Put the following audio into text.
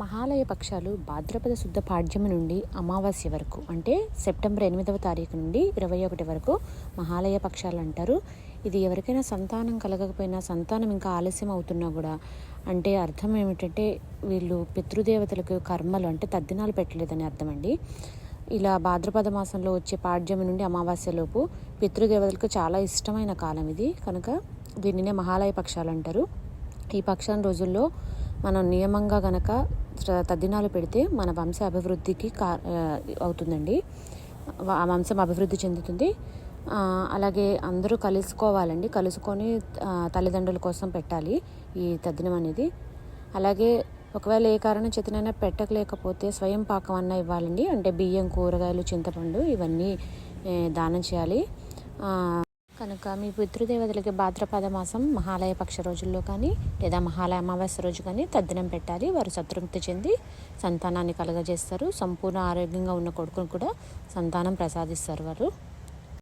మహాలయ పక్షాలు భాద్రపద శుద్ధ పాడ్యమి నుండి అమావాస్య వరకు అంటే సెప్టెంబర్ ఎనిమిదవ తారీఖు నుండి ఇరవై ఒకటి వరకు మహాలయ పక్షాలు అంటారు. ఇది ఎవరికైనా సంతానం కలగకపోయినా సంతానం ఇంకా ఆలస్యం అవుతున్నా కూడా అంటే అర్థం ఏమిటంటే వీళ్ళు పితృదేవతలకు కర్మలు అంటే తద్దినాలు పెట్టలేదని అర్థం అండి ఇలా భాద్రపద మాసంలో వచ్చే పాడ్యమి నుండి అమావాస్యలోపు పితృదేవతలకు చాలా ఇష్టమైన కాలం ఇది. కనుక దీనినే మహాలయ పక్షాలు అంటారు. ఈ పక్షాన్ని రోజుల్లో మనం నియమంగా గనక తద్దినాలు పెడితే మన వంశ అభివృద్ధికి కా అవుతుందండి. ఆ వంశం అభివృద్ధి చెందుతుంది. అలాగే అందరూ కలుసుకోవాలండి. కలుసుకొని తల్లిదండ్రుల కోసం పెట్టాలి ఈ తద్దినం అనేది. అలాగే ఒకవేళ ఏ కారణం చేతనైనా పెట్టకలేకపోతే స్వయం పాకం అన్న ఇవ్వాలండి. అంటే బియ్యం కూరగాయలు చింతపండు ఇవన్నీ దానం చేయాలి. కనుక మీ పితృదేవతలకి భాద్రపద మాసం మహాలయ పక్ష రోజుల్లో కానీ లేదా మహాలయ అమావాస్య రోజు కానీ తద్దినం పెట్టాలి. వారు సంతృప్తి చెంది సంతానాన్ని కలగజేస్తారు. సంపూర్ణ ఆరోగ్యంగా ఉన్న కొడుకును కూడా సంతానం ప్రసాదిస్తారు వారు.